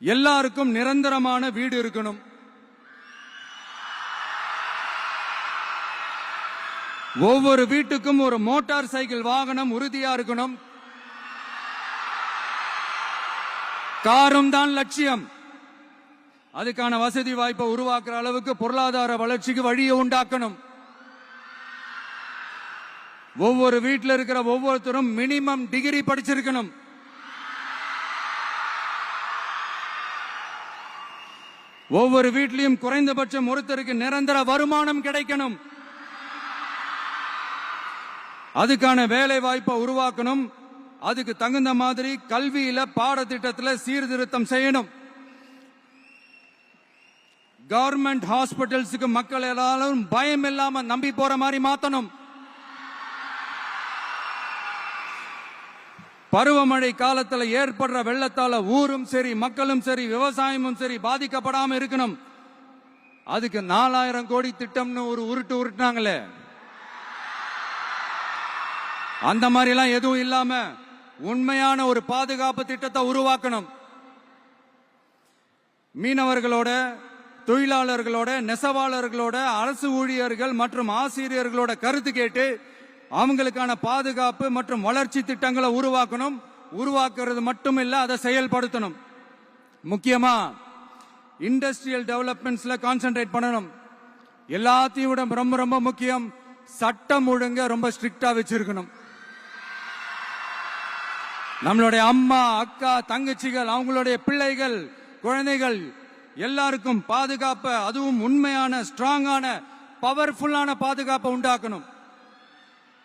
எல்லாருக்கும் நிரந்தரமான வீடு இருக்கணும். ஒவ்வொரு வீட்டுக்கும் ஒரு மோட்டார் சைக்கிள் வாகனம் உறுதியா இருக்கணும். காரும் தான் லட்சியம். அதுக்கான வசதி வாய்ப்பை உருவாக்குற அளவுக்கு பொருளாதார வளர்ச்சிக்கு வழியை உண்டாக்கணும். ஒவ்வொரு வீட்டில் இருக்கிற ஒவ்வொருத்தரும் மினிமம் டிகிரி படிச்சிருக்கணும். ஒவ்வொரு வீட்லையும் குறைந்தபட்சம் ஒருத்தருக்கு நிரந்தர வருமானம் கிடைக்கணும். அதுக்கான வேலை வாய்ப்பை உருவாக்கணும். அதுக்கு தகுந்த மாதிரி கல்வியில பாடத்திட்டத்துல சீர்திருத்தம் செய்யணும். கவர்மெண்ட் ஹாஸ்பிட்டல்ஸுக்கு மக்கள் எல்லாரும் பயம் இல்லாம நம்பி போற மாதிரி மாத்தணும். பருவமழை காலத்துல ஏற்படுற வெள்ளத்தால ஊரும் சரி மக்களும் சரி விவசாயமும் சரி பாதிக்கப்படாம இருக்கணும். அதுக்கு நாலாயிரம் கோடி திட்டம்னு ஒரு உருட்டு உருட்டினாங்களே. அந்த மாதிரி எல்லாம் எதுவும் இல்லாம உண்மையான ஒரு பாதுகாப்பு திட்டத்தை உருவாக்கணும். மீனவர்களோட தொழிலாளர்களோட நெசவாளர்களோட அரசு ஊழியர்கள் மற்றும் ஆசிரியர்களோட கருத்து கேட்டு அவங்களுக்கான பாதுகாப்பு மற்றும் வளர்ச்சி திட்டங்களை உருவாக்கணும். உருவாக்குறது மட்டும் இல்ல அதை செயல்படுத்தணும். முக்கியமா இண்டஸ்ட்ரியல் டெவலப்மெண்ட்ஸ்ல கான்சென்ட்ரேட் பண்ணணும். எல்லாத்தையும் விட ரொம்ப ரொம்ப முக்கியம் சட்டம் ஒழுங்க ரொம்ப ஸ்ட்ரிக்டா வச்சிருக்கணும். நம்மளுடைய அம்மா அக்கா தங்கச்சிகள் அவங்களுடைய பிள்ளைகள் குழந்தைகள் எல்லாருக்கும் பாதுகாப்பை அதுவும் உண்மையான ஸ்ட்ராங்கான பவர்ஃபுல்லான பாதுகாப்பை உண்டாக்கணும்.